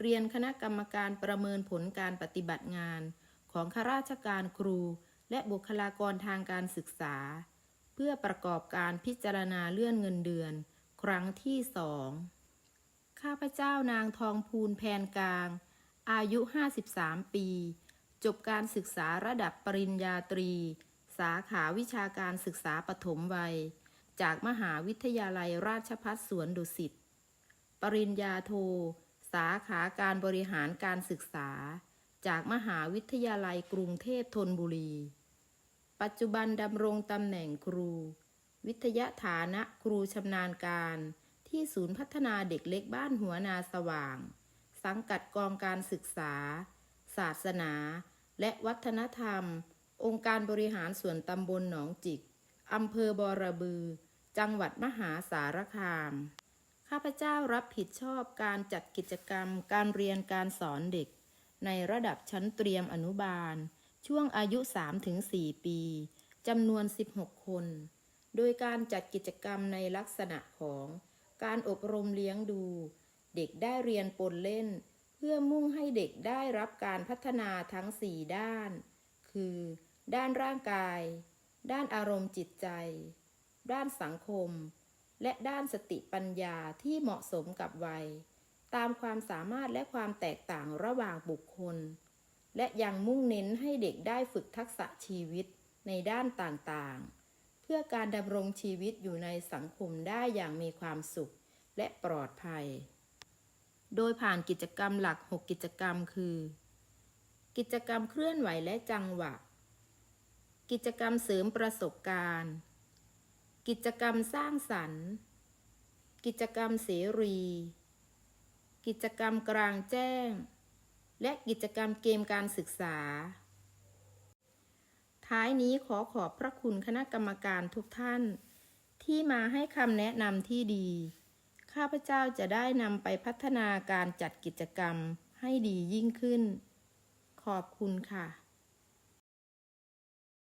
เรียนคณะกรรมการประเมินผลการปฏิบัติงาน ของข้าราชการครู และบุคลากรทางการศึกษา เพื่อประกอบการพิจารณาเลื่อนเงินเดือน ครั้งที่สองข้าพเจ้านางทองพูลแพนกลาง อายุ 53 ปี จบการศึกษาระดับปริญญาตรี สาขาวิชาการศึกษาปฐมวัย จากมหาวิทยาลัยราชภัฏสวนดุสิต ปริญญาโท สาขาการบริหารการศึกษา จากมหาวิทยาลัยกรุงเทพธนบุรี ปัจจุบันดำรงตำแหน่งครู วิทยาฐานะครูชำนาญการ ที่ศูนย์พัฒนาเด็กเล็กบ้านหัวนาสว่าง สังกัดกองการศึกษา ศาสนา และวัฒนธรรม องค์การบริหารส่วนตำบลหนองจิก อำเภอบอระบือ จังหวัดมหาสารคาม ข้าพเจ้ารับผิดชอบการจัดกิจกรรม การเรียนการสอนเด็ก ในระดับชั้นเตรียมอนุบาล ช่วงอายุ 3-4 ปี จำนวน 16 คน โดยการจัดกิจกรรมในลักษณะของการอบรมเลี้ยงดู เด็กได้เรียนปนเล่น เพื่อมุ่งให้เด็กได้รับการพัฒนาทั้ง 4 ด้าน คือ ด้านร่างกาย ด้านอารมณ์จิตใจ ด้านสังคม และด้านสติปัญญาที่เหมาะสมกับวัย ตามความสามารถและความแตกต่างระหว่างบุคคล และยังมุ่งเน้นให้เด็กได้ฝึกทักษะชีวิตในด้านต่างๆ เพื่อการดำรงชีวิตอยู่ในสังคมได้อย่างมีความสุขและปลอดภัย โดยผ่านกิจกรรมหลัก 6 กิจกรรมคือ กิจกรรมเคลื่อนไหวและจังหวะ กิจกรรมเสริมประสบการณ์ กิจกรรมสร้างสรรค์ กิจกรรมเสรี กิจกรรมกลางแจ้ง และกิจกรรมเกมการศึกษา ท้ายนี้ขอขอบพระคุณคณะกรรมการทุกท่าน ที่มาให้คำแนะนำที่ดี ข้าพเจ้าจะได้นำไปพัฒนาการจัดกิจกรรมให้ดียิ่งขึ้น ขอบคุณค่ะ